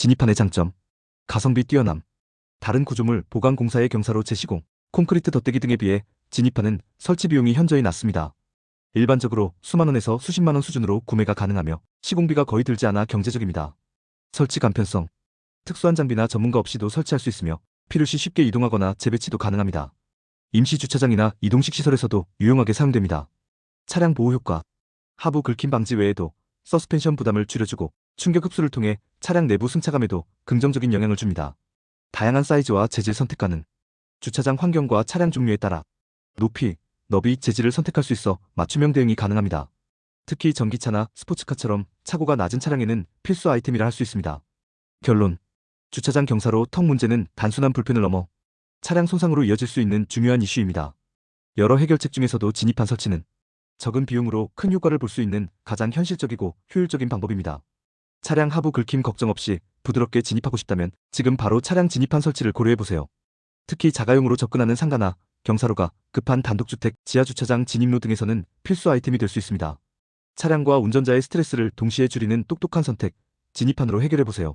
진입판의 장점. 가성비 뛰어남. 다른 구조물 보강 공사의 경사로 재시공, 콘크리트 덧대기 등에 비해 진입판은 설치 비용이 현저히 낮습니다. 일반적으로 수만 원에서 수십만 원 수준으로 구매가 가능하며 시공비가 거의 들지 않아 경제적입니다. 설치 간편성. 특수한 장비나 전문가 없이도 설치할 수 있으며 필요시 쉽게 이동하거나 재배치도 가능합니다. 임시 주차장이나 이동식 시설에서도 유용하게 사용됩니다. 차량 보호 효과. 하부 긁힘 방지 외에도 서스펜션 부담을 줄여주고 충격 흡수를 통해 차량 내부 승차감에도 긍정적인 영향을 줍니다. 다양한 사이즈와 재질 선택 가능. 주차장 환경과 차량 종류에 따라 높이, 너비, 재질을 선택할 수 있어 맞춤형 대응이 가능합니다. 특히 전기차나 스포츠카처럼 차고가 낮은 차량에는 필수 아이템이라 할 수 있습니다. 결론. 주차장 경사로 턱 문제는 단순한 불편을 넘어 차량 손상으로 이어질 수 있는 중요한 이슈입니다. 여러 해결책 중에서도 진입한 설치는 적은 비용으로 큰 효과를 볼 수 있는 가장 현실적이고 효율적인 방법입니다. 차량 하부 긁힘 걱정 없이 부드럽게 진입하고 싶다면 지금 바로 차량 진입판 설치를 고려해보세요. 특히 자가용으로 접근하는 상가나 경사로가 급한 단독주택, 지하주차장 진입로 등에서는 필수 아이템이 될 수 있습니다. 차량과 운전자의 스트레스를 동시에 줄이는 똑똑한 선택, 진입판으로 해결해보세요.